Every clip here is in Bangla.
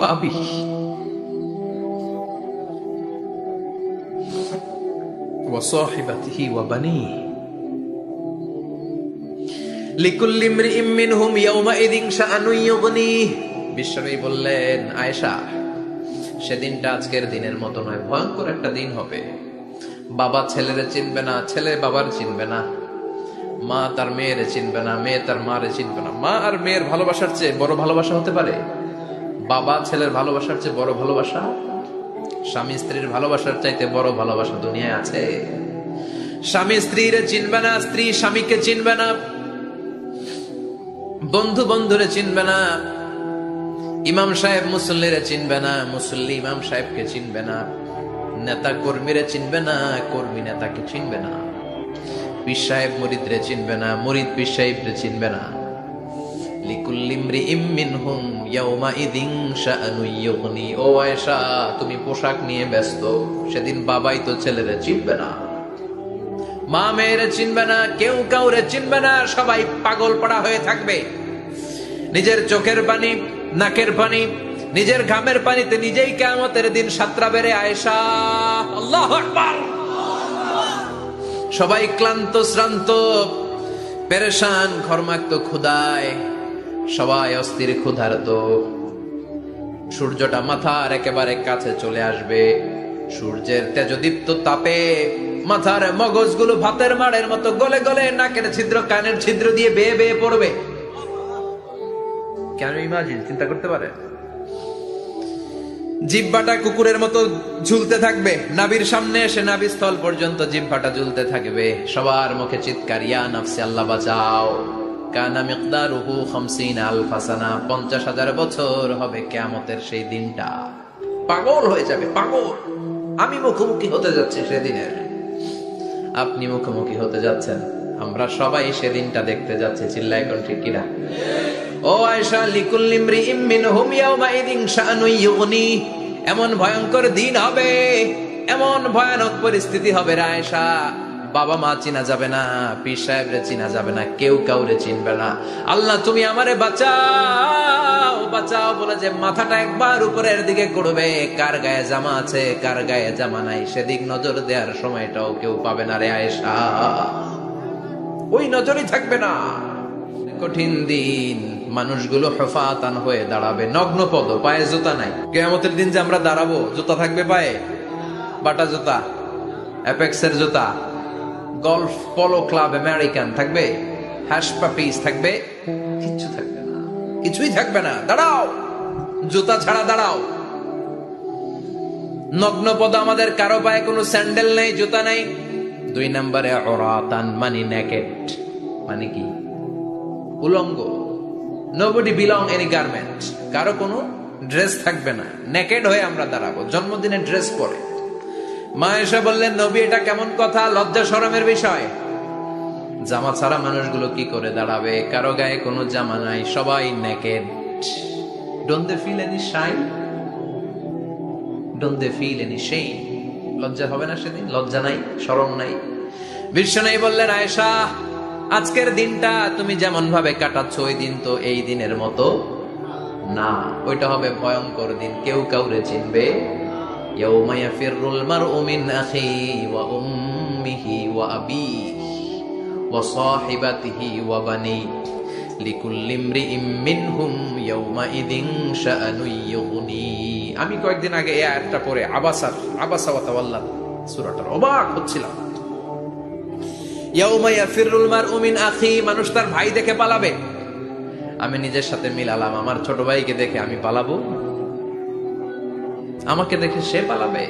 وأبيه وصاحبته وبنيه লিকুল ইমরিইম মিনহুম ইয়াউমাইযিন শাআনুন ইউগনিহ বিশ্বনবী বললেন আয়েশা সেদিনটা আজকের দিনের মতো নয় ভয়ঙ্কর একটা দিন হবে বাবা ছেলেরে চিনবে না ছেলে বাবার চিনবে না মা তার মেয়েরে চিনবে না মেয়ে তার মারে চিনবে না মা আর মেয়ের ভালোবাসার চেয়ে বড় ভালোবাসা হতে পারে বাবা ছেলের ভালোবাসার চেয়ে বড় ভালোবাসা? স্বামী স্ত্রীর ভালোবাসার চাইতে বড় ভালোবাসা দুনিয়ায় আছে। স্বামী স্ত্রীরে চিনবে না, স্ত্রী স্বামীকে চিনবে না। বন্ধু বন্ধুরে চিনবে না। ইমাম সাহেব মুসল্লিরে চিনবে না, মুসল্লি ইমাম সাহেবকে চিনবে না। নেতা কর্মীরে চিনবে না, কর্মী নেতাকে চিনবে না। পীর সাহেব মরিদরে চিনবে না, মরিদ পীর সাহেবরে চিনবে না। ও আয়েশা, তুমি পোশাক নিয়ে ব্যস্ত, সেদিন বাবাই তো ছেলেরে চিনবে না। মা মেয়েরে চিনবে না, কেউ কাউরে চিনবে না, সবাই পাগল পড়া হয়ে থাকবে। নিজের চোখের পানি, নাকের পানি, নিজের ঘামের পানিতে নিজেই কেমতের দিন সাতরা বেড়ে আয়েশা। আল্লাহ সবাই ক্লান্ত, শ্রান্ত, পেরেশান, ঘরমাক্ত ক্ষুদায় সবাই অস্থির ক্ষুধার্ত। সূর্যটা মাথার একেবারে কাছে চলে আসবে। সূর্যের তেজদীপ্ত তাপে মাথার মগজগুলো ভাতের মাড়ের মতো গলে গলে নাকের ছিদ্র, কানের ছিদ্র দিয়ে বেয়ে বেয়ে পড়বে। কেন ইমাজিন? চিন্তা করতে পারে? জিব্বাটা কুকুরের মতো ঝুলতে থাকবে। নাবির সামনে এসে নাবি স্থল পর্যন্ত জিব্বাটা ঝুলতে থাকবে। সবার মুখে চিৎকার, ইয়া নাফসি, আল্লাহ বাঁচাও। কানা পঞ্চাশ হাজার বছর হবে সেই দিনটা। হয়ে যাবে আমি মুখোমুখি হতে যাচ্ছি আপনি মুখোমুখি হতে যাচ্ছেন। আমরা সবাই সেদিনটা দেখতে যাচ্ছি চিল্লা এখন ঠিক কিনা? ও আয়সা লিকুল ইমরি ইমিন হুম ইয়াউমাইদিন শাআনু ইউগনি। এমন ভয়ঙ্কর দিন হবে, এমন ভয়ানক পরিস্থিতি হবে রে আয়েশা। বাবা মা চিনা যাবে না, পীর সাহেবরে চিনা যাবে না, কেউ কাউরে চিনবে না। আল্লাহ, তুমি আমারে বাঁচাও বাঁচাও বলে যে মাথাটা একবার উপরের দিকে করবে কার গায়ে জামা আছে, কার গায়ে জামা নাই, সেদিক নজর দেওয়ার সময়টাও কেউ পাবে না রে আয়েশা। ওই নজরই থাকবে না। কঠিন দিন, মানুষগুলো হেফাতান হয়ে দাঁড়াবে, নগ্ন পদ, পায়ে জুতা নাই। কেয়ামতের দিন যে আমরা দাঁড়াবো, জুতা থাকবে পায়ে? বাটা জুতা, অ্যাপেক্সের জুতা। গলফ পলো ক্লাব আমেরিকান থাকবে হ্যাশ পাপিস থাকবে, কিচ্ছু থাকবে না। কিছুই থাকবে না। দাঁড়াও! জুতা ছাড়া দাঁড়াও। নগ্ন পদ আমাদের কারও পায়ে কোনো স্যান্ডেল নেই, জুতা নেই। দুই নম্বরে অরাতান, মানি নেকেট মানে কি? উলঙ্গ। নোবডি বিলং এনি গার্মেন্ট কারও কোনো ড্রেস থাকবে না। নেকেড হয়ে আমরা দাঁড়াবো। জন্মদিনে ড্রেস পরে। মা এসে বললেন, নবী, এটা কেমন কথা? লজ্জা শরমের বিষয়। জামা ছাড়া মানুষগুলো কি করে দাঁড়াবে? কারও গায়ে কোনো জামা নাই, সবাই naked don't they feel any shy don't they feel any সেই লজ্জা হবে না সেদিন? লজ্জা নাই? শরম নাই? বিশ্ব নাই বললেন, আয়েশা, আজকের দিনটা তুমি যেমন ভাবে কাটাচ্ছ, ওই দিন তো এই দিনের মতো না। ওইটা হবে ভয়ঙ্কর দিন। কেউ কাউরে চিনবে? يوم يفر المرء من أخيه وأمه وأبيه وصاحبته وبنيه لكل امرئ منهم يومئذ شأن يغنيه আমি কয়েকদিন আগে এই আয়াতটা পড়ে আবাসার আবাসা ওয়া তাওয়াল্লা সূরাটার অবাক হচ্ছিলাম ইয়াউমা ইয়াফিরুল মারউ মিন আখি মানুষ তার ভাই দেখে পালাবে আমি নিজের সাথে মিলালাম আমার ছোট ভাইকে দেখে আমি পালাবো আমাকে দেখে সে পালাবে।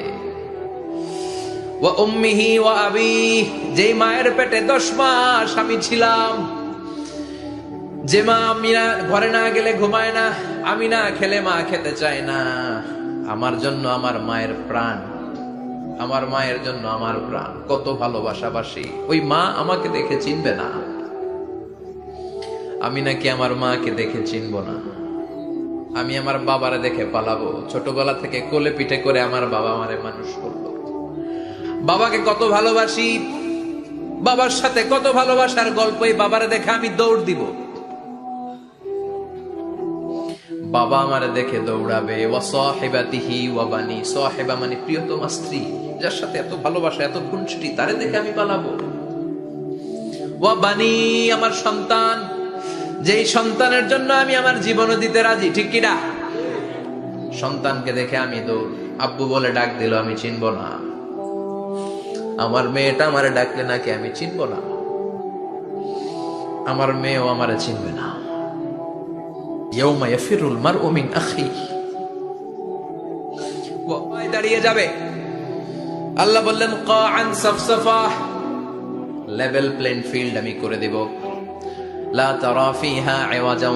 যেই মায়ের পেটে দশ মাস আমি ছিলাম। যে মা আমি না ঘরে না গেলে ঘুমায় না, আমি না খেলে মা খেতে চায় না। আমার জন্য আমার মায়ের প্রাণ, আমার মায়ের জন্য আমার প্রাণ। কত ভালোবাসাবাসী। ওই মা আমাকে দেখে চিনবে না। আমি নাকি আমার মাকে দেখে চিনব না। আমি আমার বাবারে দেখে পালাবো। ছোটবেলা থেকে কোলে পিঠে করে আমার বাবা আমারে মানুষ করল। বাবাকে কত ভালোবাসি, বাবার সাথে কত ভালোবাসার গল্প এই বাবারে দেখে আমি দৌড় দিব। বাবা আমারে দেখে দৌড়াবে, ওয়া সাহিবাতিহি ওয়া বানি, সাহিবা মানে প্রিয়তমা স্ত্রী, যার সাথে এত ভালোবাসা, এত খুনসুটি তারে দেখে আমি পালাবো। ওয়া বানি, আমার সন্তান যেই সন্তানের জন্য আমি আমার জীবনও দিতে রাজি, ঠিক কিনা? সন্তানকে দেখে আমি দৌড় আব্বু বলে ডাক দিল, আমি চিনব না। আমার মেয়েটা আমারে ডাকলে নাকি আমি চিনব না? আমার মেয়েও আমারে চিনবে না। দাঁড়িয়ে যাবে। আল্লাহ বললেন লেভেল প্লেন ফিল্ড আমি করে দেব। লা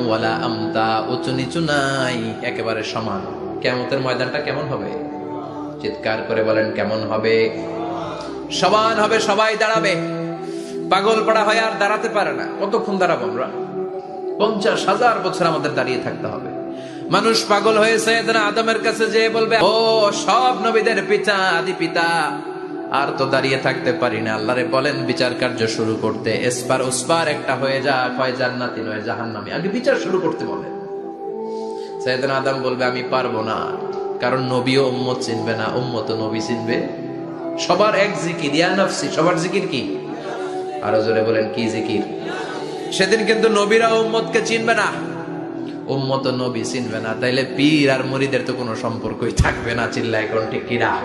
ওয়ালা আমতা, উঁচু নিচু নাই, একেবারে সমান। কিয়ামতের ময়দানটা কেমন হবে? চিৎকার করে বলেন, কেমন হবে? সমান হবে, সবাই দাঁড়াবে। পাগল পড়া হয় আর দাঁড়াতে পারে না। কতক্ষণ দাঁড়াবো আমরা? পঞ্চাশ হাজার বছর আমাদের দাঁড়িয়ে থাকতে হবে। মানুষ পাগল হয়েছে আদমের কাছে যে বলবে, ও সব নবীদের পিতা, আদি পিতা আর তো দাঁড়িয়ে থাকতে পারি না। আল্লাহরে বলেন, বিচার কার্য শুরু করতে। এসপার ওসপার একটা হয়ে যা কয় জান্নাতি নয়, জাহান্নামী। আগে বিচার শুরু করতে বলে সৈয়দনা আদম বলবে, আমি পারব না। কারণ নবীও উম্মত চিনবে না, উম্মত নবী চিনবে। সবার এক জিকির, ইয়া নফসি, সবার জিকির কি? আরও জোরে বলেন, কি জিকির? সেদিন কিন্তু নবীরা উম্মতকে চিনবে না। উম্মত নবী চিনবে না। তাইলে পীর আর মুরিদের তো কোনো সম্পর্কই থাকবে না চিল্লা এখন ঠিক কিনা?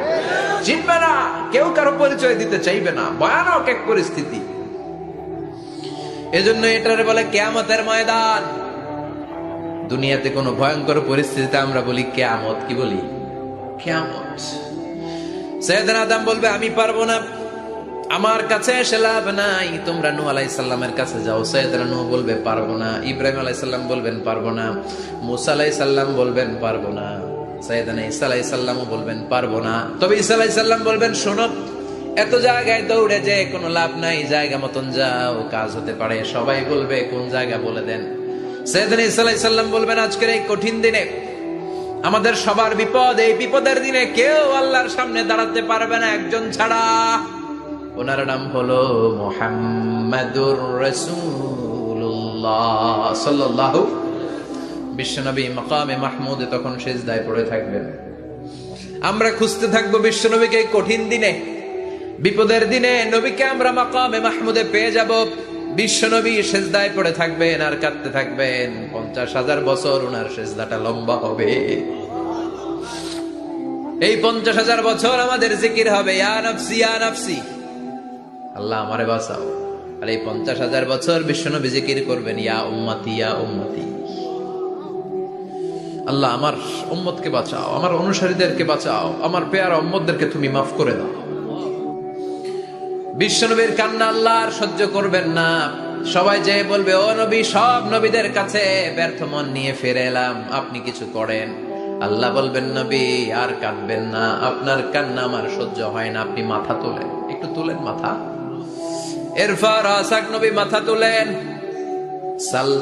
চিনবে না, কেউ কারও পরিচয় দিতে চাইবে না। ভয়ানক এক পরিস্থিতি। এজন্য এটারে বলে কেয়ামতের ময়দান। দুনিয়াতে কোনো ভয়ঙ্কর পরিস্থিতিতে আমরা বলি কেয়ামত, কি বলি? কেয়ামত। সৈয়দনা আদম বলবে, আমি পারব না। আমার কাছে এসে লাভ নাই। তোমরা নূহ আলাইসাল্লামের কাছে যাও। সৈয়দনা নূহ বলবে, পারব না। ইব্রাহিম আলাইসাল্লাম বলবেন, পারব না। মুসা আলাইসাল্লাম বলবেন, পারব না। সৈয়দনা ঈসা আলাইসাল্লামও বলবেন, পারব না। তবে ঈসা আলাইসাল্লাম বলবেন, শোনো, এত জায়গায় দৌড়ে যে কোনো লাভ নাই, জায়গা মতন যাও, কাজ হতে পারে। সবাই বলবে, কোন জায়গা বলে দেন? সৈয়দনা ঈসা আলাইসাল্লাম বলবেন, আজকের এই কঠিন দিনে আমাদের সবার বিপদ, এই বিপদের দিনে কেউ আল্লাহর সামনে দাঁড়াতে পারবে না একজন ছাড়া। ওনার নাম হলো মোহাম্মদুর রসুল্লাহ সাল্লাহ বিশ্বনবী মকামে মাহমুদে তখন শেষ সেজদায় পড়ে থাকবেন। আমরা খুঁজতে থাকব বিশ্বনবীকে কঠিন দিনে। বিপদের দিনে নবীকে আমরা মাকামে মাহমুদে পেয়ে যাব। বিশ্বনবী সেজদায় পড়ে থাকবেন আর কাঁদতে থাকবেন। পঞ্চাশ হাজার বছর ওনার সেজদাটা লম্বা হবে। এই পঞ্চাশ হাজার বছর আমাদের জিকির হবে ইয়া নাফসি। আল্লাহ আমারে বাঁচাও। আর এই পঞ্চাশ হাজার বছর বিশ্বনবী জিকির করবেন, ইয়া উম্মতি ইয়া উম্মতি। আল্লাহ, আমার উম্মতকে বাঁচাও, আমার অনুসারীদেরকে বাঁচাও, আমার পেয়ারা উম্মতদেরকে তুমি মাফ করে দাও। বিশ্বনবীর কান্না আল্লাহ সহ্য করবেন না। সবাই যে বলবে, ও নবী, সব নবীদের কাছে ব্যর্থ মন নিয়ে ফিরে এলাম, আপনি কিছু করেন? আল্লাহ বলবেন, নবী, আর কাঁদবেন না, আপনার কান্না আমার সহ্য হয় না, আপনি মাথা তোলেন। একটু তুলেন মাথা। এরপর আসাক নবী, মাথা তোলেন। সাল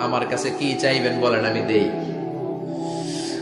আমার কাছে কি চাইবেন বলেন, আমি দেই।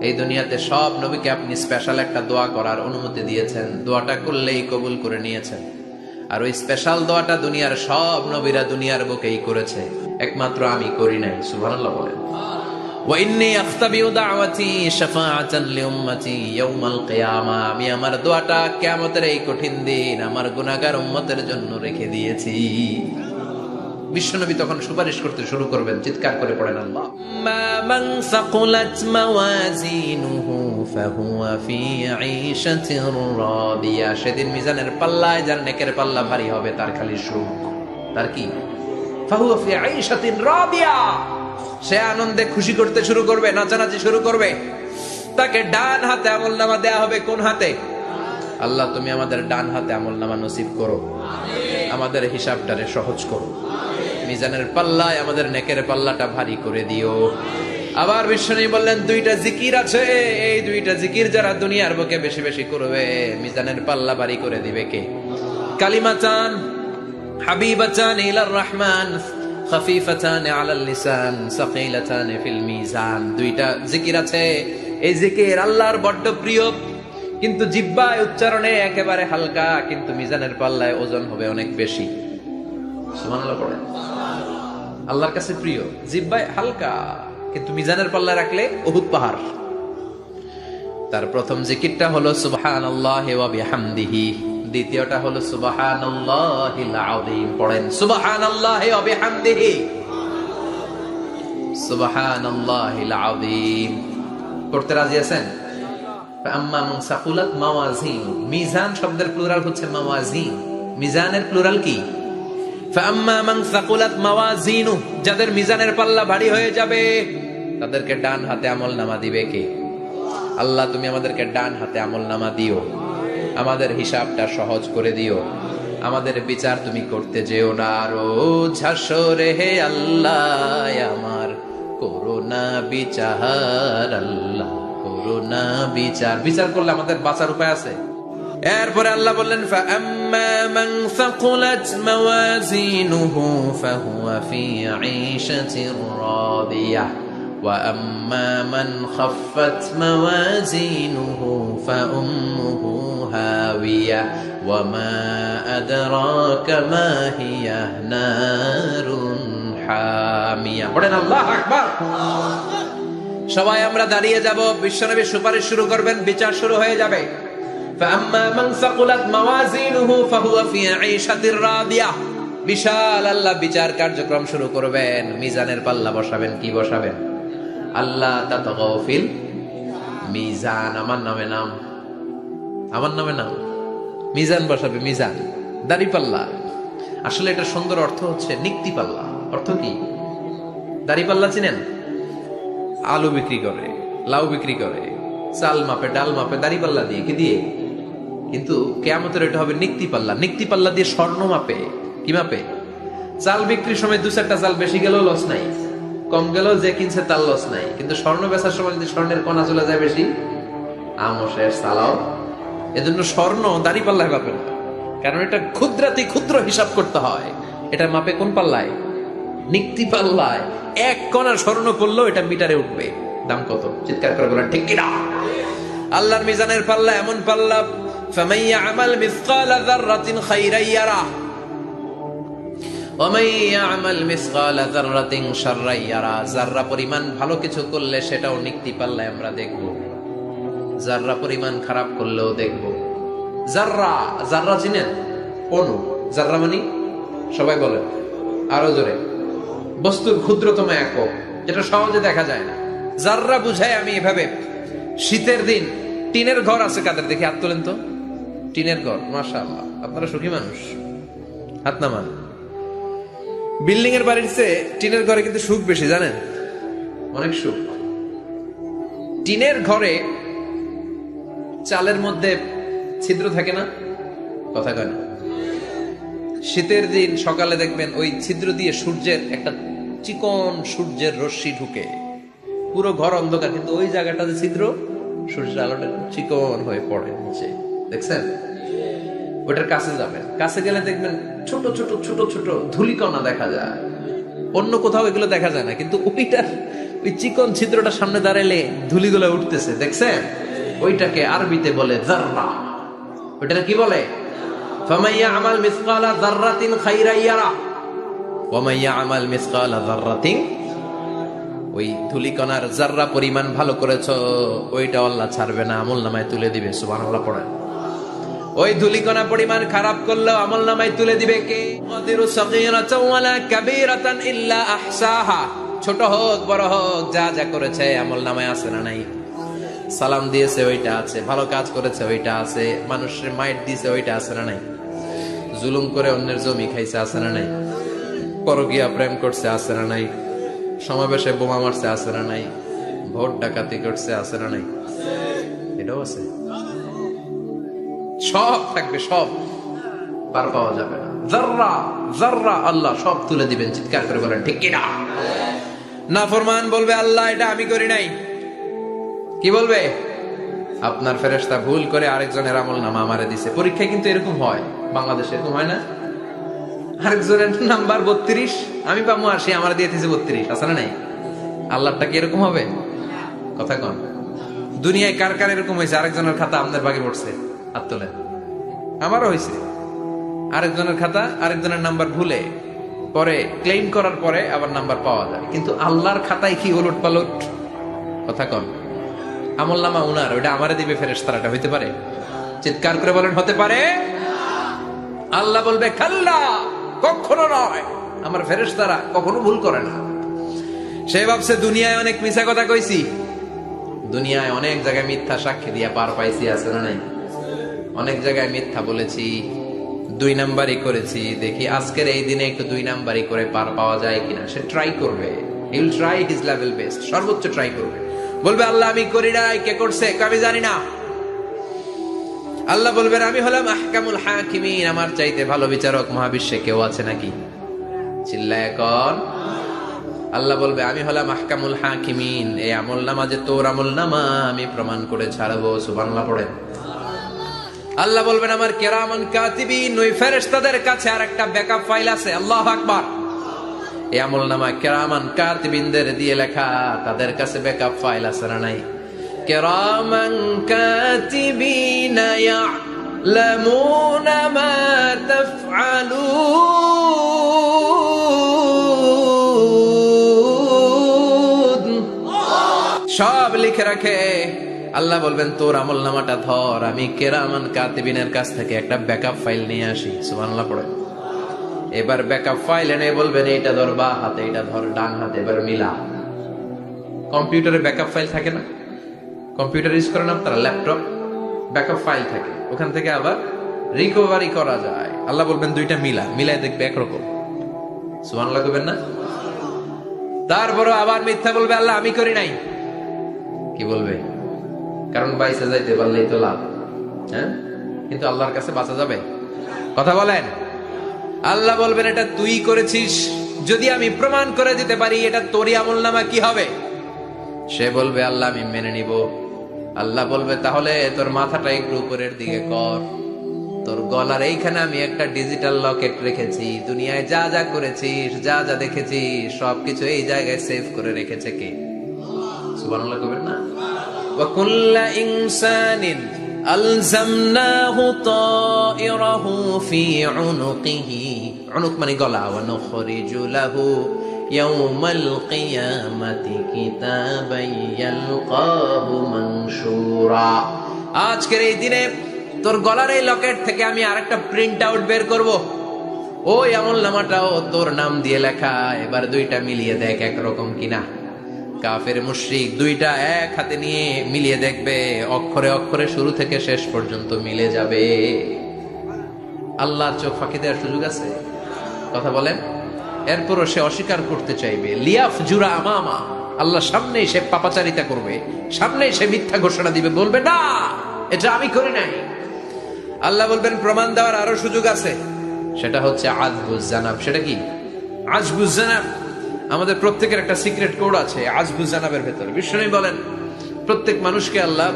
এই দুনিয়াতে সব নবীকে আপনি স্পেশাল একটা দোয়া করার অনুমতি দিয়েছেন। দোয়াটা করলেই কবুল করে নিয়েছেন। আর ওই স্পেশাল দোয়াটা দুনিয়ার সব নবীরা দুনিয়ার বুকেই করেছে। একমাত্র আমি করি নাই, সুবহানাল্লাহ বলেন। আমার দোয়াটা কিয়ামতের এই কঠিন দিন আমার গুনাহগার উম্মতের জন্য রেখে দিয়েছি। বিশ্বনবী তখন সুপারিশ করতে শুরু করবেন, চিৎকার করে পড়েন, আল্লাহ! সেদিন মিজানের পাল্লায় যার নেকের পাল্লা ভারী হবে, তার খালি সুখ। তার কি? সে আনন্দে খুশি করতে শুরু করবে, নাচানাচি শুরু করবে। তাকে ডান হাতে আমল নামা দেয়া হবে, কোন হাতে? আল্লাহ, তুমি আমাদের ডান হাতে আমল নামা নসিব করো। আমাদের হিসাবটারে সহজ করো। মিজানের পাল্লায় আমাদের নেকের পাল্লাটা ভারী করে দিও। আবার বিশ্বনী বললেন, দুইটা জিকির আছে। এই দুইটা জিকির যারা দুনিয়ার বুকে বেশি বেশি করবে, মিজানের পাল্লা বাড়ি করে দিবে কে? কালিমাতান, হাবিবাতান ইলার রহমান, খাফিফাতান আলাল লিসান, সাকিলাতান ফিল মিজান। দুইটা জিকির আছে। এই জিকির আল্লাহর বড্ড প্রিয়, কিন্তু জিব্বায় উচ্চারণে একেবারে হালকা, কিন্তু মিজানের পাল্লায় ওজন হবে অনেক বেশি। আল্লাহর কাছে প্রিয়, জিব্বায় হালকা, কিন্তু মিজানের পাল্লায় রাখলে অহুত পাহাড়। তার প্রথম জিকিরটা হলো সুবহানাল্লাহি ওয়া বিহামদিহি। দ্বিতীয়টা হলো সুবহানাল্লাহিল আযীম। পড়েন, সুবহানাল্লাহি করতে রাজি আছেন? আম্মা সাকুলাত মাওয়াজিন মিজান শব্দের প্লুরাল হচ্ছে মাওয়াজিন মিজানের প্লুরাল কি? যাদের মিজানের পাল্লা ভারী হয়ে যাবে, তাদেরকে ডান হাতে আমল নামা দিবে কে? আল্লাহ, তুমি আমাদেরকে ডান হাতে আমল নামা দিও। আমাদের হিসাবটা সহজ করে দিও। আমাদের বিচার তুমি করতে যেও না। আরও ঝাসরে হে আল্লাহ, আমার করোনা বিচার, আল্লাহ করোনা বিচার। বিচার করলে আমাদের বাঁচার উপায় আছে। এরপরে আল্লাহ বললেন فَأَمَّا مَنْ ثَقُلَتْ مَوَازِينُهُ فَهُوَ فِي عِيشَةٍ رَاضِيَةٍ وَأَمَّا مَنْ خَفَّتْ مَوَازِينُهُ فَأُمُّهُ هَاوِيَةٌ وَمَا أَدْرَاكَ مَا هِيَ نَارٌ حَامِيَةٌ বলেন আল্লাহ আকবার সবাই আমরা দাঁড়িয়ে যাব বিশ্বনবী সুপারিশ শুরু করবেন বিচার শুরু হয়ে যাবে فأما من ثقلت موازينه فهو في عيشة راضية বিশাল আল্লাহ বিচার কার্যক্রম শুরু করবেন মিজানের পাল্লা বসাবেন কি বসাবেন আল্লাহ তাতগাফিল মিজান আমার নামে নাম আমার নামে নাম মিজান বসাবে মিজান দাড়ি পাল্লা আসলে এটা সুন্দর অর্থ হচ্ছে নিক্তি পাল্লা অর্থ কি দাড়ি পাল্লা চিনেন আলু বিক্রি করে লাউ বিক্রি করে চাল মাপে ডাল মাপে দাড়ি পাল্লা দিয়ে কি দিয়ে কিন্তু কেয়ামতের এটা হবে নিক্তি পাল্লা। নিক্তি পাল্লা দিয়ে স্বর্ণ মাপে। কি মাপে? চাল বিক্রির সময় দু চারটা চাল বেশি গেলেও লস নাই। কম গেলেও যে কিনছে তার লস নাই। কিন্তু স্বর্ণ বেচার সময় যদি স্বর্ণের কণা চলে যায় বেশি, আমসের সালাও। এজন্য স্বর্ণ দাড়ি পাল্লায় মাপে না। কারণ এটা ক্ষুদ্রাতি ক্ষুদ্র হিসাব করতে হয়। এটা মাপে কোন পাল্লায়? নিক্তি পাল্লায়। এক কণা স্বর্ণ করলেও এটা মিটারে উঠবে। দাম কত? চিৎকার করে বলেন, ঠিক কিনা? আল্লাহর মিজানের পাল্লা এমন পাল্লা ফামাইয়া আমাল মিসকালা যাররাতিন খাইরান ইয়ারা যাররা পরিমাণ ভালো কিছু করলে সেটাও নিকতি পাল্লায় আমরা দেখব। যাররা পরিমাণ খারাপ করলেও দেখব। যাররা যাররা চিনেন অনু। যাররা মানে সবাই বলে। আরও জোরে। বস্তুর ক্ষুদ্রতম একক, যেটা সহজে দেখা যায় না। যাররা বুঝাই আমি এভাবে। শীতের দিন, টিনের ঘর আছে কাদের দেখে হাত তো। টিনের ঘর মাশা আল্লাহ আপনারা সুখী মানুষ। হাত নামান। বিল্ডিং এর বাড়ির চেয়ে টিনের ঘরে কিন্তু সুখ বেশি, জানেন? অনেক সুখ। টিনের ঘরে চালের মধ্যে ছিদ্র থাকে না? কথা কয় না। শীতের দিন সকালে দেখবেন ওই ছিদ্র দিয়ে সূর্যের একটা চিকন সূর্যের রশ্মি ঢুকে। পুরো ঘর অন্ধকার, কিন্তু ওই জায়গাটাতে ছিদ্র, সূর্যের আলোটা চিকন হয়ে পড়ে নিচে। দেখছেন? ওটার কাছে যাবেন। কাছে গেলে দেখবেন ছোট ছোট ছোট ছোট ধুলিকণা দেখা যায়। অন্য কোথাও এগুলো দেখা যায় না, কিন্তু ওইটার ওই চিকন ছিদ্রটা সামনে দাঁড়ালে ধুলিগুলো উঠতেছে, দেখছেন? ওইটাকে আরবিতে বলে জাররা। ওইটা কি বলে? ফামাইয়া আমাল মিসকালা জাররাতিন খাইরা ইয়ারা। ওয়ামাইয়া আমাল মিসকালা জাররাতিন। ওই ধুলিকণার জাররা পরিমাণ ভালো করেছ, ওইটা আল্লাহ ছাড়বে না, আমল নামায় তুলে দিবে, সুবহানাল্লাহ পড়েন। ওই ধুলিকণা পরিমাণ খারাপ করলেও আমল নামায় তুলে দিবে কে? ছোট হোক, বড় হোক, যা যা করেছে, আমল নামায় আছে না নাই? সালাম দিয়েছে, ওইটা আছে। ভালো কাজ করেছে, ওইটা আছে। মানুষের মাইট দিয়েছে ওইটা আছে না নাই? জুলুম করে অন্যের জমি খাইছে, আছে না নাই? পরকিয়া প্রেম করছে, আছে না নাই? সমাবেশে বোমা মারছে, আছে না নাই? ভোট ডাকাতি করছে, আছে না নাই? এটাও আছে। সব থাকবে, সব। পার পাওয়া যাবে না। জাররা জাররা আল্লাহ সব তুলে দিবেন, চিৎকার করে বলেন, ঠিক কিনা? না ফরমান বলবে, আল্লাহ, এটা আমি করি নাই। কি বলবে? আপনার ফেরেশতা ভুল করে আরেকজনের আমল নামা আমারে দিছে। পরীক্ষায় কিন্তু এরকম হয়। বাংলাদেশে এরকম হয় না? আরেকজনের নাম্বার বত্রিশ, আমি পাবো আশি আমার দিয়ে দিয়েছে বত্রিশ, আছে না নাই? আল্লাহটা কি এরকম হবে? কথা কন। দুনিয়ায় কার কার এরকম হয়েছে? আরেকজনের খাতা আপনার বাগে পড়ছে। হাত তোলেন আমারও হয়েছে আরেকজনের খাতা, আরেকজনের নাম্বার ভুলে পরে ক্লেম করার পরে আবার নাম্বার পাওয়া যায়। কিন্তু আল্লাহর খাতায় কি ওলট পালট? কথা কন। আমল নামা উনার, ওইটা আমারে দিবে ফেরেস তারাটা হইতে পারে? চিৎকার করে বলেন, হতে পারে? আল্লাহ বলবে, খাল্লা, কখনো নয়। আমার ফেরেস তারা কখনো ভুল করে না। সে ভাবছে, দুনিয়ায় অনেক মিশা কথা কইছি। দুনিয়ায় অনেক জায়গায় মিথ্যা সাক্ষী দিয়া পার পাইছি, আছে না নাই? অনেক জায়গায় মিথ্যা বলেছি, দুই নাম্বারই করেছি, দেখি আজকের এই দিনে একটু দুই নাম্বারই করে পার পাওয়া যায় কিনা। সে ট্রাই করবে he'll try his level best সর্বোচ্চ ট্রাই করবে। বলবে, আল্লাহ, আমি করি নাই, কে করছে? আমি জানি না। আল্লাহ বলবেন আমি হলাম আহকামুল হাকিমিন, আমার চাইতে ভালো বিচারক মহাবিশ্বে কেউ আছে নাকি? চিল্লা এখন। আল্লাহ বলবে, আমি হলাম আহকামুল হাকিমিন, এই আমল নামা যে তোর আমল নামা, আমি প্রমাণ করে ছাড়বো সুবাংলা পড়েন। আল্লাহ বলবেন আমার কেরামান কাতিবিন ওই ফেরেশতাদের কাছে আর একটা ব্যাকআপ ফাইল আছে আল্লাহ আকবার এই আমল নামা কেরামান কাতিবিনদের দিয়ে লেখা তাদের কাছে ব্যাকআপ ফাইল আছে না নাই কেরামান কাতিবিন يعلمون ما تفعلون সব লিখে রাখে আল্লাহ বলবেন, তোর আমল নামাটা ধর, আমি কেরামান কাতিবিনের কাছ থেকে একটা ব্যাকআপ ফাইল নিয়ে আসি। সুবহানাল্লাহ পড়ে। এবার ব্যাকআপ ফাইল এনে বলবেন, এইটা ধর বা হাতে এটা ধর ডান হাতে। এবার মিলা। কম্পিউটারে ব্যাকআপ ফাইল থাকে না? কম্পিউটার ইউজ করেন আপনারা ল্যাপটপ, ব্যাকআপ ফাইল থাকে। ওখান থেকে আবার রিকভারি করা যায়। আল্লাহ বলবেন, দুইটা মিলা, মিলাই দেখবে একরকম। সুবহানাল্লাহ করবেন না? তারপরে আবার মিথ্যা বলবে, আল্লাহ, আমি করি নাই। কি বলবে? কারণ বাইসে যাইতে পারলেই তো লাভ। হ্যাঁ? কিন্তু আল্লাহর কাছে বাঁচা যাবে। কথা বলেন? আল্লাহ বলবেন, এটা তুই করেছিস। যদি আমি প্রমাণ করে দিতে পারি, এটা তোরই আমল নামা কি হবে? সে বলবে, আল্লাহ, আমি মেনে নিব। আল্লাহ বলবে, তাহলে তোর মাথাটা একটু উপরের দিকে কর। তোর গলার এইখানে আমি একটা ডিজিটাল লকেট রেখেছি। দুনিয়ায় যা যা করেছিস, যা যা দেখেছিস, সবকিছু এই জায়গায় সেভ করে রেখেছে কে? কবেন না? وكل إنسان ألزمناه طائره في عنقه عنق মানে গলা ونخرج له يوم القيامة كتابا يلقاه منشورا আজকের এই দিনে তোর গলার এই লকেট থেকে আমি আরেকটা প্রিন্ট আউট বের করব ওই আমল নামাটাও তোর নাম দিয়ে লেখা এবার দুইটা মিলিয়ে দেখ একরকম কিনা কাফের মুশরিক দুইটা এক হাতে নিয়ে মিলিয়ে দেখবে, অক্ষরে অক্ষরে শুরু থেকে শেষ পর্যন্ত মিলে যাবে। আল্লাহর চোখ ফাঁকি দেওয়ার সুযোগ আছে? কথা বলেন। এরপরও সে অস্বীকার করতে চাইবে, লিয়াফ জুরা আমামা। আল্লাহ সামনেই সে পাপাচারিতা করবে, সামনেই সে মিথ্যা ঘোষণা দিবে, বলবে, না, এটা আমি করি নাই। আল্লাহ বলবেন, প্রমাণ দেওয়ার আরও সুযোগ আছে। সেটা হচ্ছে আজবুজ জানাব। সেটা কি? আজবুজ জানাব। আমাদের প্রত্যেকের একটা সিক্রেট কোড আছে আজবুজ জানাবের ভেতরে। বিষ্ণু বলেন, প্রত্যেক মানুষকে আল্লাহ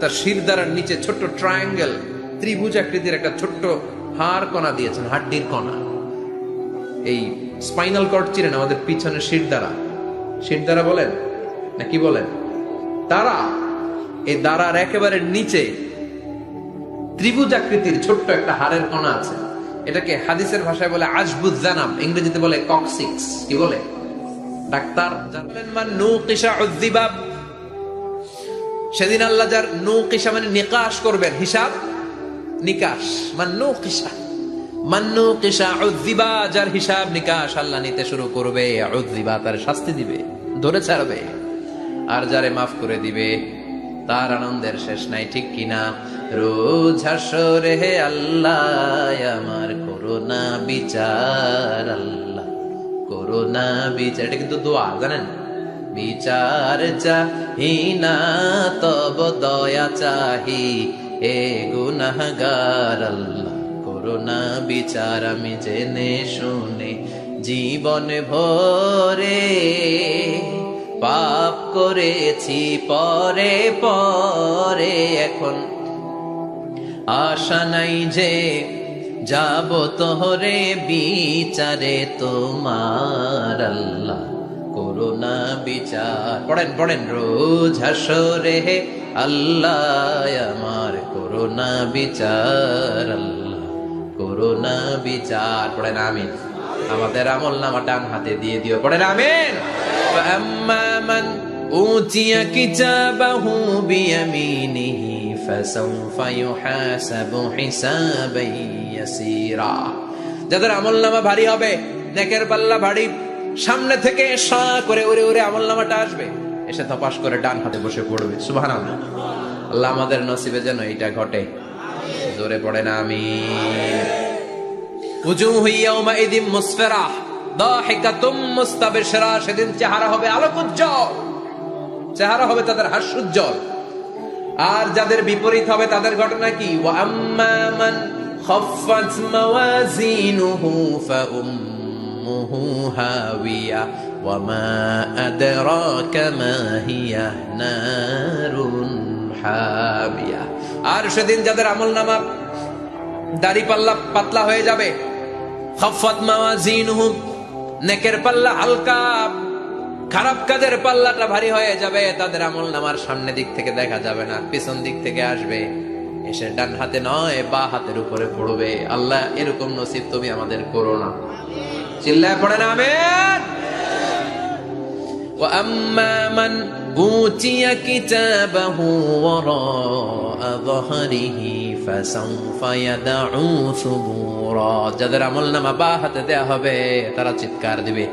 তার শির দ্বারার নিচে ছোট্ট ট্রায়াঙ্গেল ত্রিভুজ আকৃতির একটা ছোট্ট হাড় কণা দিয়েছেন, হাড্ডির কণা। এই স্পাইনাল কর্ড চিনেন আমাদের পিছনে শির দ্বারা। শির দ্বারা বলেন? না কি বলেন? তারা এই দ্বারার একেবারে নিচে ত্রিভুজ আকৃতির ছোট্ট একটা হাড়ের কণা আছে। এটাকে হাদিসের ভাষায় বলে আজবুজ জানাব ইংরেজিতে বলে কক্সিক্স কি বলে? ডাক্তার সেদিন আল্লাহ যার মানে নিকাশ করবেন, হিসাব নিকাশ। নুকিশা। মান্নু কিসা উদ্দিবা যার হিসাব নিকাশ আল্লাহ নিতে শুরু করবে উদ্দিবা তার শাস্তি দিবে, ধরে ছাড়বে। আর যারে মাফ করে দিবে, তার আনন্দের শেষ নাই, ঠিক কিনা? রোজ হাসরে আল্লাহ, আমার করোনা বিচার আল্লাহ। করোনা বিচার, এটা কিন্তু দোয়া, জানেন? বিচার চাহি না তব দয়া চাহি। এ গুনাহগার আল্লাহ, করোনা বিচার আমি জেনে শুনে, জীবন ভরে পাপ করেছি, পরে পরে এখন আশা নাই যে যাব তোহরে বিচারে তোমার আল্লাহ। করুণা, বিচার। পড়েন পড়েন, রোজ হাসরে আল্লাহ, আমার করুণা, বিচার, আল্লাহ। করুণা, বিচার। পড়েন, আমিন। আমাদের আমল নামা ডান হাতে দিয়ে দিও। পড়েন, আমিন। উচিয়া কিচাবাহু বিয়ামিনিহি فسوف يحاسب حسابا يسيرا যাদের আমল নামা ভারী হবে নেকের পাল্লা ভারী সামনে থেকে সা করে উড়ে উড়ে আমল নামাটা আসবে এসে তপাস করে ডান হাতে বসে পড়বে সুবাহান আল্লাহ আমাদের নসিবে যেন এটা ঘটে জোরে পড়ে না আমি উজুহু ইয়াউমাইদিন মুসফিরাহ দাহিকাতুম মুস্তাবিশরা সেদিন চেহারা হবে আলোকোজ্জ্বল চেহারা হবে তাদের হাস্যোজ্জ্বল আর যাদের বিপরীত হবে তাদের ঘটনা কি? ওয়া আম্মা খাফফাত মাওয়াজিনুহু ফাউম্মুহু হাওিয়া ওয়া মা আদরাকা মা নারুন হামিয়া আর সেদিন যাদের আমলনামা দাড়ি পাল্লা পাতলা হয়ে যাবে নেকের পাল্লা হালকা খারাপ কাজের পাল্লাটা ভারী হয়ে যাবে তাদের আমল নামার সামনে দিক থেকে দেখা যাবে না পিছন দিক থেকে আসবে এসে ডান হাতে নয় বা হাতের উপরে পড়বে আল্লাহ এরকম নসিব তুমি আমাদের করো না চিল্লায় পড়ে না আমেন وأما من أوتي كتابه وراء ظهره فسوف يدعو ثبورا যাদের আমল নামা বা হাতে দেয়া হবে তারা চিৎকার দিবে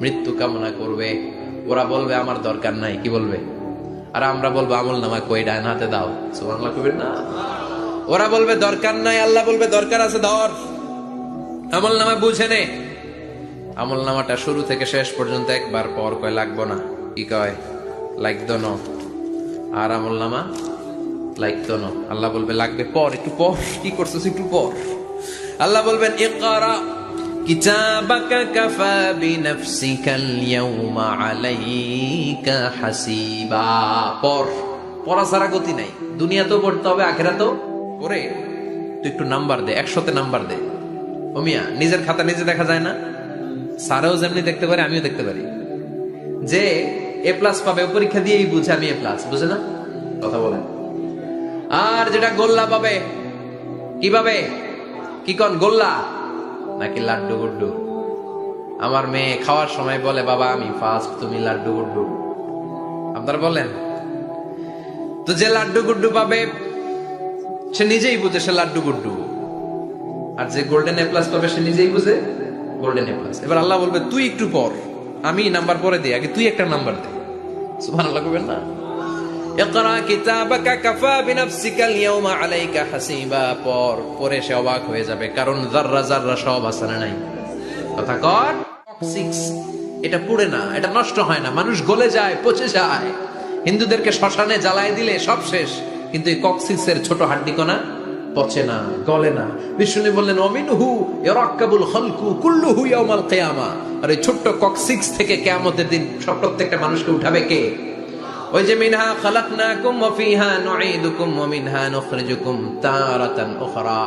মৃত্যু কামনা করবে। ওরা বলবে, আমার দরকার নাই। কি বলবে? আর আমরা বলব, আমল নামা কই ডান হাতে দাও। সুবহানাল্লাহ কবির না? ওরা বলবে, দরকার নাই। আল্লাহ বলবে, দরকার আছে, ধর। আমল নামা বুঝে নে। আমল নামাটা শুরু থেকে শেষ পর্যন্ত একবার পর কয়, লাগবো না। কি কয়? লাগতো ন। আর আমল নামা, লাগতো ন। আল্লাহ বলবে, লাগবে পর, একটু পর। কি করছ একটু পর। আল্লাহ বলবেন, ইকরা কিতাবাকা কাফা বিনাফসিকাল ইয়াউমা আলাইকা হাসিবা পর পড়া ছাড়া গতি নাই দুনিয়াতেও পড়তে হবে আখেরাতেও পড়ে তুই একটু নাম্বার দে একশোতে নাম্বার দে ওমিয়া নিজের খাতা নিজে দেখা যায় না স্যারও যেমনি দেখতে পারে আমিও দেখতে পারি যে এ প্লাস পাবে পরীক্ষা দিয়েই বুঝে আমি এ প্লাস বুঝে না কথা বলেন আর যেটা গোল্লা পাবে কি পাবে কি কন গোল্লা নাকি লাড্ডু গুড্ডু? আমার মেয়ে খাওয়ার সময় বলে, বাবা, আমি ফার্স্ট তুমি লাড্ডু গুড্ডু। আপনারা বলেন, তো যে লাড্ডু গুড্ডু পাবে, সে নিজেই বুঝে সে লাড্ডু গুড্ডু। আর যে গোল্ডেন এ প্লাস পাবে, সে নিজেই বুঝে গোল্ডেন এ প্লাস এবার আল্লাহ বলবে, তুই একটু পর আমি নাম্বার পরে দিই। আগে তুই একটা নাম্বার দে। সুবহানাল্লাহ করবেন না? ইকরা কিতাবাকা কাফা বিনাফসিকা আল-ইয়াওমা আলাইকা হাসিবা। পর, পরে সে অবাক হয়ে যাবে, কারণ যাররা যাররা সব আসানে নাই। কথা কর সিক্স এটা পুড়ে না, এটা নষ্ট হয় না, মানুষ গলে যায়, পচে যায়। হিন্দুদেরকে শ্মশানে জ্বালায় দিলে সব শেষ, কিন্তু এই কক্সিক্সের ছোট হাড্ডি কণা পচে না, গলে না। বিষ্ণু বললেন, অমিনহু ইয়ারাক্কাবুল খালকু কুল্লুহু ইয়াউমাল কিয়ামা। আর এই ছোট্ট কক্সিক্স থেকে কিয়ামতের দিন সব প্রত্যেকটা মানুষকে উঠাবে কে? ওই যে মিনহা খালাকনাকুম ওয়া ফিহা নুঈদুকুম ওয়া মিনহা নুখরিজুকুম তারাতান উখরা।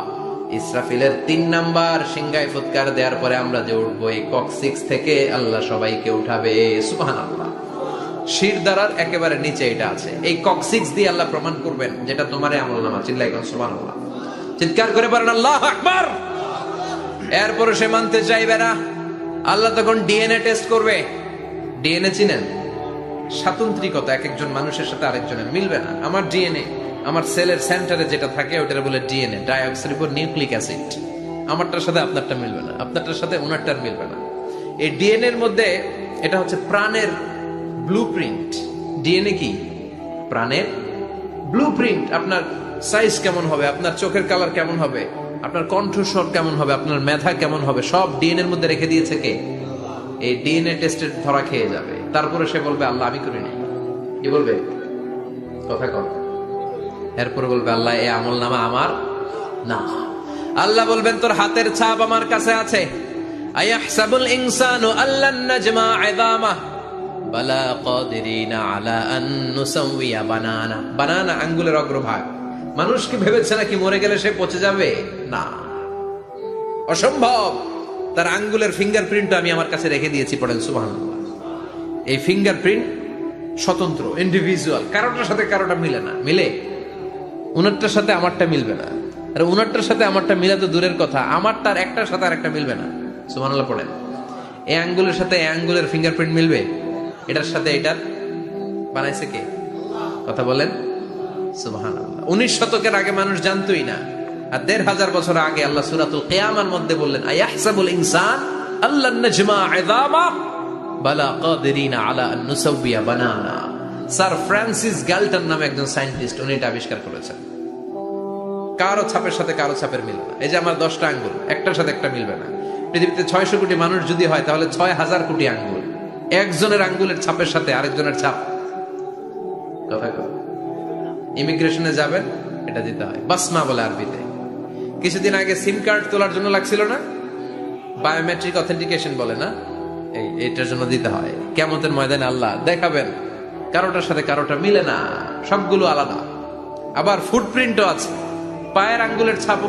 ইসরাফিলের তিন নাম্বার সিংগায় ফুৎকার দেওয়ার পরে আমরা যে উঠবো, এই কক্সিক্স থেকে আল্লাহ সবাইকে উঠাবে। সুবহানাল্লাহ। শির দ্বারার একেবারে নিচে এটা আছে। এই কক্সিক্স দিয়ে আল্লাহ প্রমাণ করবেন, যেটা তোমারে আমল নামা। চিল্লাই কোন সুবহানাল্লাহ। চিৎকার করে পারেন আল্লাহ আকবার! এরপরে সে মানতে চাইবে না। আল্লাহ তখন ডিএনএ টেস্ট করবে। ডিএনএ চিনেন? স্বাতন্ত্রিকতা এক একজন মানুষের সাথে আরেকজনের মিলবে না। আমার ডিএনএ আমার সেলের সেন্টারে যেটা থাকে, ওটার বলে ডিএনএ ডাইঅক্সিরিবোর নিউক্লিক অ্যাসিড আমারটার সাথে আপনারটা মিলবে না। আপনারটার সাথে ওনারটার মিলবে না। এই ডিএনএ এর মধ্যে এটা হচ্ছে প্রাণের ব্লু প্রিন্ট ডিএনএ কি? প্রাণের ব্লু প্রিন্ট আপনার সাইজ কেমন হবে? আপনার চোখের কালার কেমন হবে? আপনার কণ্ঠস্বর কেমন হবে? আপনার মেধা কেমন হবে? সব ডিএনএ এর মধ্যে রেখে দিয়েছে কে? এই ডিএনএ টেস্টের ধরা খেয়ে যাবে। তারপরে সে বলবে, আল্লাহ, আমি করিনি। কি বলবে? কথা কর এরপরে বলবে, আল্লাহ এ আমল নামা আমার না। আল্লাহ বলবেন, তোর হাতের ছাপ আমার কাছে আছে। বানানা। বানানা আঙ্গুলের অগ্রভাগ। মানুষ কি ভেবেছে মরে গেলে সে পচে যাবে? না। অসম্ভব! তার আঙ্গুলের ফিঙ্গারপ্রিন্ট আমি আমার কাছে রেখে দিয়েছি, পড়েন, সুবহানাল্লাহ। এই ফিঙ্গারপ্রিন্ট স্বতন্ত্র ইন্ডিভিজুয়াল কারোটার সাথে কারোটা মিলে না। মিলে? উনারটার সাথে আমারটা মিলবে না। আর উনারটার সাথে আমারটা মিলে তো দূরের কথা। আমারটার একটার সাথে আর একটা মিলবে না। সুবহানাল্লাহ পড়েন। এই আঙ্গুলের সাথে এই আঙ্গুলের ফিঙ্গারপ্রিন্ট মিলবে? এটার সাথে এটার বানাইছে কে? কথা বলেন। সুবহানাল্লাহ। উনিশ শতকের আগে মানুষ জানতোই না। আর দেড় হাজার বছর আগে আল্লাহ সুরাতুল কিয়ামার মধ্যে বললেন, আয়াহসাবুল ইনসান আল্লাহ নাজমা ইযামা আবিষ্কার করেছেন। কারও ছাপের সাথে কারও ছাপের মিলবে না। এই যে আমার দশটা আঙ্গুল, একটার সাথে একটা মিলবে না। পৃথিবীতে ছয়শো কোটি মানুষ যদি হয়, তাহলে ছয় হাজার কোটি আঙ্গুল। একজনের আঙ্গুলের ছাপের সাথে আরেকজনের ছাপ। ইমিগ্রেশনে যাবেন, এটা দিতে হয়। বাসমা বলে আরবিতে। কিছুদিন আগে সিম কার্ড তোলার জন্য লাগছিল না? বায়োমেট্রিক অথেন্টিকেশন বলে না? এই, এটার জন্য দিতে হয়। কেমতের ময়দানে আল্লাহ দেখাবেন, কারোটার সাথে কারোটা মিলে না, সবগুলো আলাদা। আবার ফুটপ্রিন্টও আছে। পায়ের আঙ্গুলের ছাপ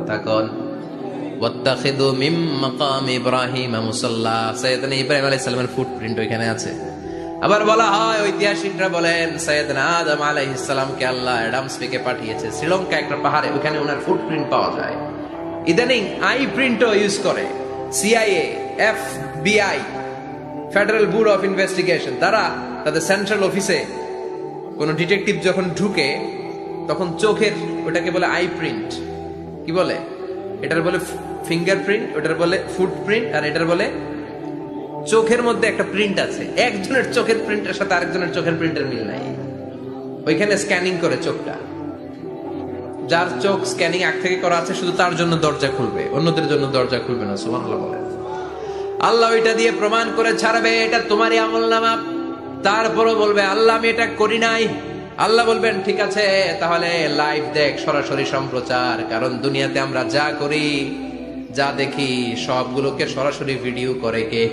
কথা কন ওয়াত্তাখিদু মিম মাকাম ইব্রাহিম মুসাল্লা। সৈয়দনা ইব্রাহিম আলাইহিস সালামের ফুটপ্রিন্ট ওইখানে আছে। আবার বলা হয়, ঐতিহাসিকরা বলেন, সৈয়দনা আদম আলাইহিস সালামকে আল্লাহ অ্যাডামস থেকে পাঠিয়েছে। শ্রীলঙ্কা একটা পাহাড়ে ওখানে ওনার ফুটপ্রিন্ট পাওয়া যায়। ইদানিং আই প্রিন্টও ইউজ করে, CIA, FBI, federal bureau of investigation. তারা তাদের সেন্ট্রাল অফিসে কোনো ডিটেকটিভ যখন ঢুকে, তখন চোখের, ওটাকে বলে আই প্রিন্ট কি বলে? এটার বলে ফিঙ্গারপ্রিন্ট ওটার বলে ফুটপ্রিন্ট আর এটার বলে চোখের মধ্যে একটা প্রিন্ট আছে। একজনের চোখের প্রিন্টের সাথে আরেকজনের চোখের প্রিন্টের মিল নাই। ওইখানে স্ক্যানিং করে চোখটা। যার চোখ স্ক্যানিং আগ থেকে করা আছে, শুধু তার জন্য দরজা খুলবে। অন্যদের জন্য দরজা খুলবে না, সুবহানাল্লাহ বলে। আল্লাহ ওইটা দিয়ে প্রমাণ করে ছাড়বে, এটা তোমারই আমল নামা তারপরও বলবে, আল্লাহ আমি এটা করি নাই। আল্লাহ বলবেন ঠিক আছে তাহলে লাইভ দেখ সরাসরি সম্প্রচার কারণ দুনিয়াতে আমরা যা করি যা দেখি সবগুলোকে সরাসরি ভিডিও করে কে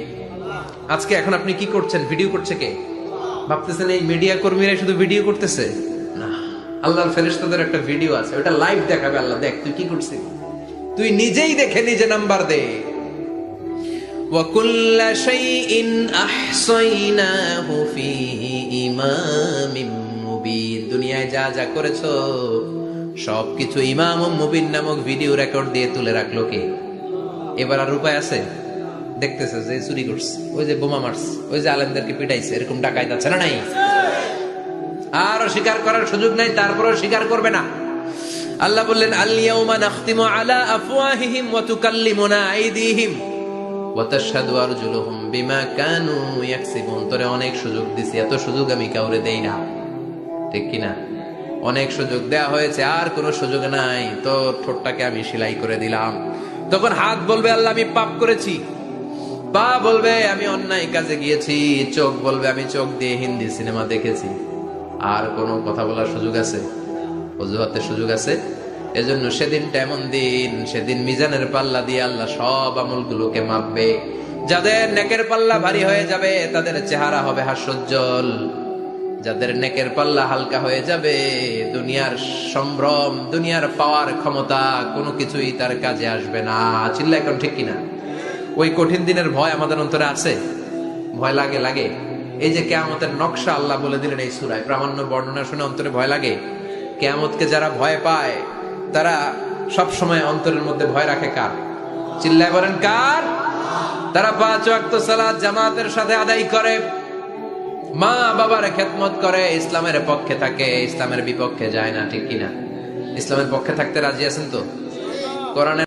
আজকে এখন আপনি কি করছেন ভিডিও করছে কে ভাবতেছেন এই মিডিয়া কর্মীরা শুধু ভিডিও করতেছে না আল্লাহর ফেরেশতাদের একটা ভিডিও আছে ওটা লাইভ দেখাবে আল্লাহ দেখ তুই কি করছিস তুই নিজেই দেখে নিজে নাম্বার দে وكل شيء أحصيناه في إمام মুবিন দুনিয়ায় যা যা করেছ, সবকিছু ইমাম মুবিন নামক ভিডিও রেকর্ড দিয়ে তুলে রাখল কে? এবার আর উপায় আছে? দেখতেছে যে চুরি করছে, ওই যে বোমা মারছে, ওই যে আলেমদেরকে পিটাইছে, এরকম ডাকাইত আছে না নাই? আর স্বীকার করার সুযোগ নাই, তারপরেও স্বীকার করবে না। আল্লাহ বললেন আলিয়াউমা নাখতিমু আলা আফওয়াহিহিম ওয়া তুকাল্লিমুনা আইদিহিম ওয়াতাশহাদু আরজুলুহুম বিমা কানু ইয়াকসিবুন। তোরে অনেক সুযোগ দিছি, এত সুযোগ আমি কাউরে দেই না। ঠিক কি না অনেক সুযোগ দেয়া হয়েছে, আর কোনো সুযোগ নাই। তো ঠোঁটটাকে আমি সেলাই করে দিলাম। তখন হাত বলবে, আল্লাহ, আমি পাপ করেছি। পা বলবে, আমি অন্যায় কাজে গিয়েছি। চোখ বলবে, আমি চোখ দিয়ে হিন্দি সিনেমা দেখেছি। আর কোনো কথা বলার সুযোগ আছে? অজুহাতের সুযোগ আছে? এজন্য সেদিনটা এমন দিন, সেদিন মিজানের পাল্লা দিয়ে আল্লাহ সব আমলগুলোকে মাপবে। যাদের নেকের পাল্লা ভারী হয়ে যাবে, তাদের চেহারা হবে হাস্যোজ্জ্বল। যাদের নেকের পাল্লা হালকা হয়ে যাবে, দুনিয়ার সম্ভ্রম, দুনিয়ার পাওয়ার ক্ষমতা, কোনো কিছুই তার কাজে আসবে না। চিল্লা এখন ঠিক কিনা? ওই কঠিন দিনের ভয় আমাদের অন্তরে আছে? ভয় লাগে লাগে। এই যে কেয়ামতের নকশা আল্লাহ বলে দিলেন এই সুরায়, প্রামাণ্য বর্ণনা শুনে অন্তরে ভয় লাগে। কেয়ামতকে যারা ভয় পায়, তারা সব সময় অন্তরের মধ্যে ভয় রাখে কার? চিল্লায় বলেন কার? তারা পাঁচ ওয়াক্ত সালাত জামাতের সাথে আদায় করে। মা বাবার খেদমত করে, ইসলামের পক্ষে থাকে, ইসলামের বিপক্ষে যায় না, ঠিক কিনা? ইসলামের পক্ষে থাকতে রাজি আছেন তো? কোরআনের